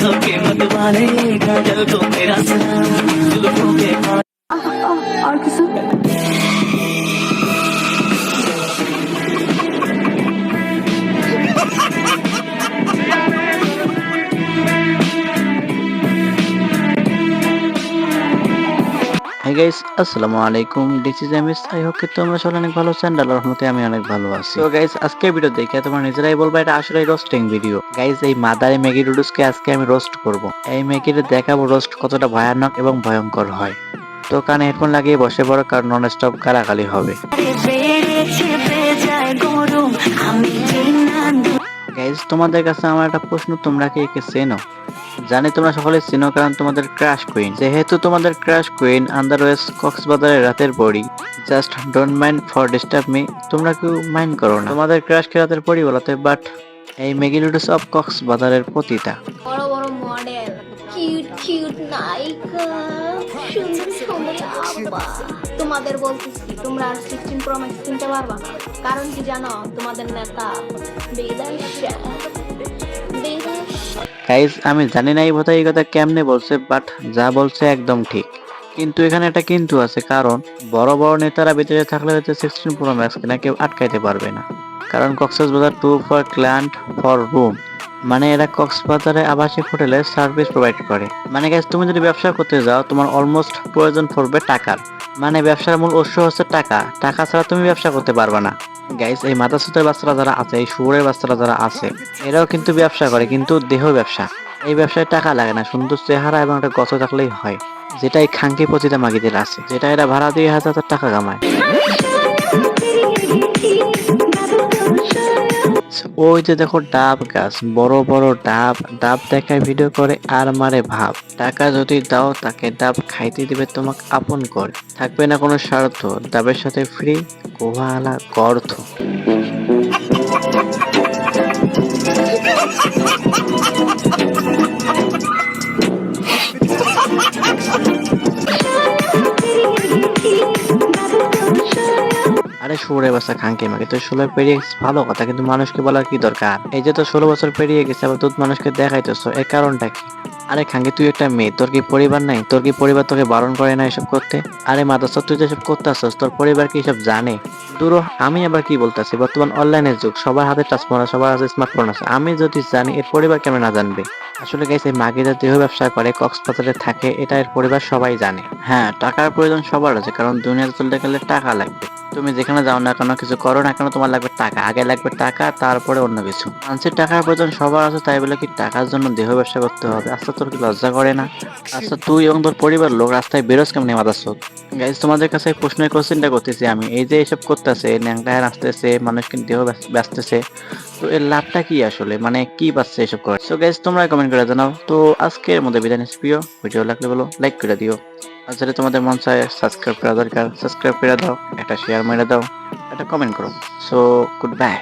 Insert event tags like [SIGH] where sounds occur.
आंखों के मत वाले काजल को मेरा सलाम जुल्फों के पास হাই গাইস আসসালামু আলাইকুম this is MS I hope কি তোমরা সবাই অনেক ভালো আছেন আল্লাহর রহমতে আমি অনেক ভালো আছি। তো গাইস আজকে ভিডিও দেখে তোমরা নিজেরাই বলবা এটা আসলে রোস্টিং ভিডিও গাইস এই মাদারে ম্যাগি নুডলসকে আজকে আমি রোস্ট করব। এই ম্যাগিটা দেখাবো রোস্ট কতটা ভয়ানক এবং ভয়ঙ্কর হয়। তো কানে হেডফোন লাগিয়ে বসে পড়ো, কারণ নন স্টপ গালাগালি হবে। গাইস তোমাদের কাছে আমার একটা প্রশ্ন, তোমরা কি একে চেনো? জানি তোমরা সকলে চিনো, কারণ তোমাদের ক্রাশ কুইন যেহেতু তোমাদের ক্রাশ কুইন আন্দারওয়েজ কক্সবাজারের রাতের বড়ি। Just don't mind for disturb me তোমরা কেউ মাইন্ড করো না। তোমাদের ক্রাশ কে রাতের পরি বলাতে? বাট এই মেগি লুডুস অফ কক্সবাজারের পতিতা। বড় বড় মডেল কিউট কিউট নায়িকা, সুন্দর সুন্দর আব্বা। তোমাদের বলতেছি তোমরা আর সিক্সটিন প্রো ম্যাক্স কিনতে পারবা কারণ কি জানো, তোমাদের নেতা বিদেশে গাইজ আমি জানি না এই কথা এই কথা কেমনে বলছে বাট যা বলছে একদম ঠিক। কিন্তু এখানে একটা কিন্তু আছে, কারণ বড় বড় নেতারা বিদেশে থাকলে হয়তো সিক্সটিন প্রো ম্যাক্স কিনা কেউ আটকাইতে পারবে না। কারণ Cox's Bazar to for client for room মানে এরা কক্সবাজারে আবাসিক হোটেলে সার্ভিস প্রোভাইড করে। মানে গাইজ তুমি যদি ব্যবসা করতে যাও, তোমার অলমোস্ট প্রয়োজন পড়বে টাকার। মানে ব্যবসার মূল উৎস হচ্ছে টাকা। টাকা ছাড়া তুমি ব্যবসা করতে পারবে না। গাইস এই মাথা সুতের বাচ্চারা যারা আছে, এই শুয়োরের বাচ্চারা যারা আছে, এরাও কিন্তু ব্যবসা করে, কিন্তু দেহ ব্যবসা। এই ব্যবসায় টাকা লাগে না, সুন্দর চেহারা এবং একটা গছ থাকলেই হয়। যেটা এই খাঙ্কি পচিতা মাগিদের আছে, যেটা এরা ভাড়া দিয়ে হাজার হাজার টাকা কামায়। ওই যে দেখো ডাব গাছ, বড় বড় ডাব ডাব দেখায় ভিডিও করে আর মারে ভাব। টাকা যদি দাও, তাকে ডাব খাইতে দিবে তোমাকে আপন করে। থাকবে না কোনো স্বার্থ, ডাবের সাথে ফ্রি গোহালা গর্থ [LAUGHS] আরে সুরে বাসা খাঙ্কি মাকে তো ষোলো পেরিয়ে ভালো কথা, কিন্তু মানুষকে বলার কি দরকার? এই যে তো ষোলো বছর পেরিয়ে গেছে, আবার তুই মানুষকে দেখাইতেছ, এর কারণটা কি? আরে খাঙ্কি তুই একটা মেয়ে, তোর কি পরিবার নাই? তোর কি পরিবার তোকে বারণ করে না এসব করতে? আরে মাদাস তুই তো এসব করতে আসছিস তোর পরিবার কি এসব জানে? দূর, আমি আবার কি বলতেছি? বর্তমান অনলাইনের যুগ, সবার হাতে টাচফোন আছে সবার হাতে স্মার্টফোন আছে। আমি যদি জানি, এর পরিবার কেমন না জানবে? আসলে গাইছে মাগিরা দেহ ব্যবসা করে, কক্সবাজারে থাকে, এটা এর পরিবার সবাই জানে। হ্যাঁ টাকার প্রয়োজন সবার আছে, কারণ দুনিয়াতে চলতে গেলে টাকা লাগবে। তুমি যেখানে যাও না কেন, কিছু করো না কেন, তোমার লাগবে টাকা। আগে লাগবে টাকা, তারপরে অন্য কিছু। মানুষের টাকার প্রয়োজন সবার আছে, তাই বলে কি টাকার জন্য দেহ ব্যবসা করতে হবে? আচ্ছা তোর কি লজ্জা করে না? আচ্ছা তুই এবং তোর পরিবার লোক রাস্তায় বেরোস কেমনি, মাদার গাইজ তোমাদের কাছে প্রশ্নের কোশ্চেনটা করতেছি আমি। এই যে এসব করতেছে ন্যাংটায় আসতেছে মানুষকে দেহ ব্যস- ব্যস্তেছে। তো এর লাভটা কি আসলে? মানে কি পাচ্ছে এসব করে? সো গাইজ তোমরা কমেন্ট করে জানাও। তো আজকের মধ্যে নিচ্ছি, প্রিয়। ভিডিও লাগলে বলো লাইক করে দিও। আর যদি তোমাদের মন চায় সাবস্ক্রাইব করা দরকার সাবস্ক্রাইব করে দাও, একটা শেয়ার মেরে দাও, একটা কমেন্ট করো। So good bye